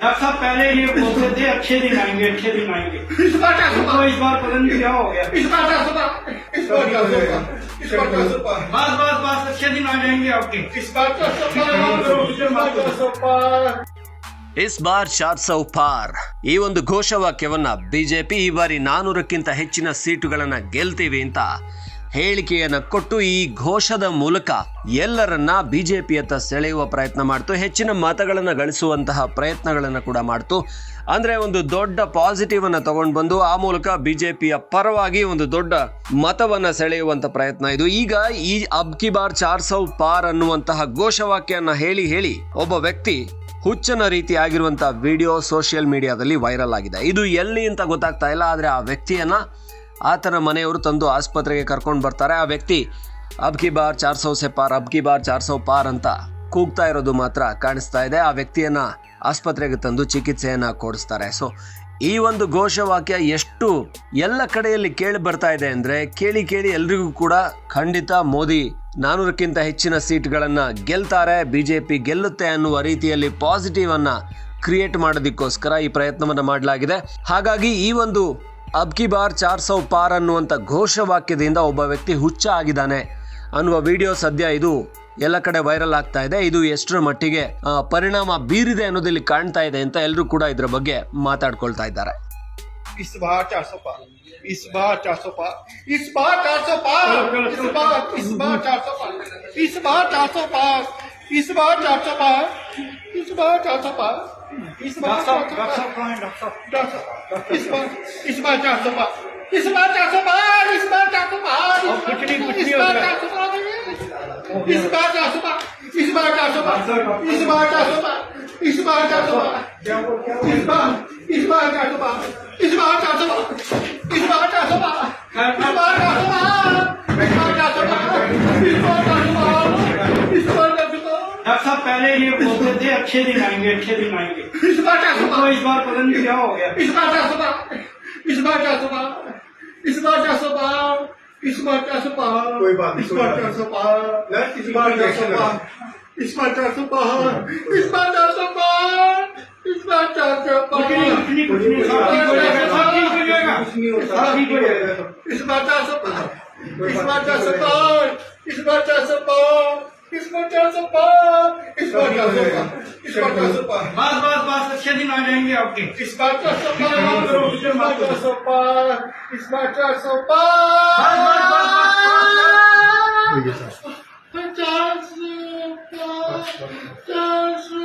Doctor साहब पहले ये बोलते थे अच्छे दिन आएंगे अच्छे दिन आएंगे इस बार चार सौ तो इस बार पता नहीं क्या हो गया इस बार चार सौ पार इस बार चार सौ पार इस बार चार सौ पार बस बस बस अच्छे दिन आ जाएंगे आपके इस बार चार सौ पार इस बार चार सौ पार ಇಸ್ ಬಾರ್ ಚಾರ್ ಸೌ ಪಾರ್ ಈ ಒಂದು ಘೋಷವಾಕ್ಯವನ್ನ ಬಿಜೆಪಿ ಈ ಬಾರಿ ನಾನೂರಕ್ಕಿಂತ ಹೆಚ್ಚಿನ ಸೀಟುಗಳನ್ನ ಗೆಲ್ತೀವಿ ಅಂತ ಹೇಳಿಕೆಯನ್ನ ಕೊಟ್ಟು ಈ ಘೋಷದ ಮೂಲಕ ಎಲ್ಲರನ್ನ ಬಿಜೆಪಿಯತ್ತ ಸೆಳೆಯುವ ಪ್ರಯತ್ನ ಮಾಡ್ತು, ಹೆಚ್ಚಿನ ಮತಗಳನ್ನು ಗಳಿಸುವಂತಹ ಪ್ರಯತ್ನಗಳನ್ನು ಕೂಡ ಮಾಡ್ತು. ಅಂದರೆ ಒಂದು ದೊಡ್ಡ ಪಾಸಿಟಿವ್ ಅನ್ನು ತಗೊಂಡು ಬಂದು, ಆ ಮೂಲಕ ಬಿಜೆಪಿಯ ಪರವಾಗಿ ಒಂದು ದೊಡ್ಡ ಮತವನ್ನ ಸೆಳೆಯುವಂತ ಪ್ರಯತ್ನ ಇದು. ಈಗ ಈ ಅಬ್ ಕಿ ಬಾರ್ ಚಾರ್ ಸೌ ಪಾರ್ ಅನ್ನುವಂತಹ ಘೋಷವಾಕ್ಯನ ಹೇಳಿ ಹೇಳಿ ಒಬ್ಬ ವ್ಯಕ್ತಿ ಹುಚ್ಚನ ರೀತಿ ಆಗಿರುವಂತಹ ವಿಡಿಯೋ ಸೋಷಿಯಲ್ ಮೀಡಿಯಾದಲ್ಲಿ ವೈರಲ್ ಆಗಿದೆ. ಇದು ಎಲ್ಲಿ ಅಂತ ಗೊತ್ತಾಗ್ತಾ ಇಲ್ಲ, ಆದರೆ ಆ ವ್ಯಕ್ತಿಯನ್ನ ಆತನ ಮನೆಯವರು ತಂದು ಆಸ್ಪತ್ರೆಗೆ ಕರ್ಕೊಂಡು ಬರ್ತಾರೆ. ಆ ವ್ಯಕ್ತಿ ಅಬ್ಕಿ ಬಾರ್ ಚಾರ್ ಸೌ ಸೆ ಪಾರ್ ಅಬ್ಕಿ ಬಾರ್ ಚಾರ್ ಸೌ ಪಾರ್ ಅಂತ ಕೂಗ್ತಾ ಇರೋದು ಮಾತ್ರ ಕಾಣಿಸ್ತಾ ಇದೆ. ಆ ವ್ಯಕ್ತಿಯನ್ನು ಆಸ್ಪತ್ರೆಗೆ ತಂದು ಚಿಕಿತ್ಸೆಯನ್ನು ಕೊಡಿಸ್ತಾರೆ. ಸೊ ಈ ಒಂದು ಘೋಷವಾಕ್ಯ ಎಷ್ಟು ಎಲ್ಲ ಕಡೆಯಲ್ಲಿ ಕೇಳಿ ಬರ್ತಾ ಇದೆ ಅಂದರೆ, ಕೇಳಿ ಕೇಳಿ ಎಲ್ರಿಗೂ ಕೂಡ ಖಂಡಿತ ಮೋದಿ ನಾನೂರಕ್ಕಿಂತ ಹೆಚ್ಚಿನ ಸೀಟ್ಗಳನ್ನು ಗೆಲ್ತಾರೆ. ಬಿ ಜೆ ಪಿ ಗೆಲ್ಲುತ್ತೆ ಅನ್ನುವ ರೀತಿಯಲ್ಲಿ ಪಾಸಿಟಿವನ್ನು ಕ್ರಿಯೇಟ್ ಮಾಡೋದಕ್ಕೋಸ್ಕರ ಈ ಪ್ರಯತ್ನವನ್ನು ಮಾಡಲಾಗಿದೆ. ಹಾಗಾಗಿ ಈ ಒಂದು ಅಬ್ ಕಿ ಬಾರ್ ಚಾರ್ ಸೌ ಪಾರ್ ಅನ್ನುವಂಥ ಘೋಷವಾಕ್ಯದಿಂದ ಒಬ್ಬ ವ್ಯಕ್ತಿ ಹುಚ್ಚ ಆಗಿದ್ದಾನೆ ಅನ್ನುವ ವಿಡಿಯೋ ಸದ್ಯ ಇದು ಎಲ್ಲ ಕಡೆ ವೈರಲ್ ಆಗ್ತಾ ಇದೆ ಇದು ಎಷ್ಟರ ಮಟ್ಟಿಗೆ ಆ, ಪರಿಣಾಮ ಬೀರಿದೆ ಅನ್ನೋದಿಲ್ಲಿ ಕಾಣ್ತಾ ಇದೆ ಅಂತ ಎಲ್ಲರೂ ಕೂಡ ಇದ್ರ ಬಗ್ಗೆ ಮಾತಾಡ್ಕೊಳ್ತಾ ಇದ್ದಾರೆ इस बार चार सौ पार इस बार चार सौ पार इस बार चार सौ पार इस बार इस बार चार सौ पार इस बार चार सौ पार इस बार चार सौ पार इस बार चार सौ पार İsmail Cansın İsmail Cansın var. İsmail Cansın var. İsmail Cansın var. İsmail Cansın var. İsmail Cansın var. İsmail Cansın var. İsmail Cansın var. İsmail Cansın var. İsmail İsmail Cansın var. İsmail Cansın var. İsmail Cansın var. İsmail doctor साहब पहले ये बोलते थे अच्छे दिन आएँगे अच्छे दिन आएँगे इस बार क्या सुबह इस बार पता नहीं क्या हो गया इस बार क्या सुबह इस बार क्या सुबह इस बार क्या सुबह इस बार क्या सुबह कोई बात नहीं इस बार क्या सुबह इस बार क्या सुबह इस बार क्या सुबह इस बार क्या सुबह इस बार क्या सुबह इस बार क्या सुबह इस बार क्या सुबह पार इस बार चार सौ पार इस बार चार सौ पार इस बार चार सौ पार बस बस बस अच्छे दिन आ जाएँगे आपके इस बार चार सौ पार इस बार चार सौ पार इस बार चार सौ पार चार सौ पार चार सौ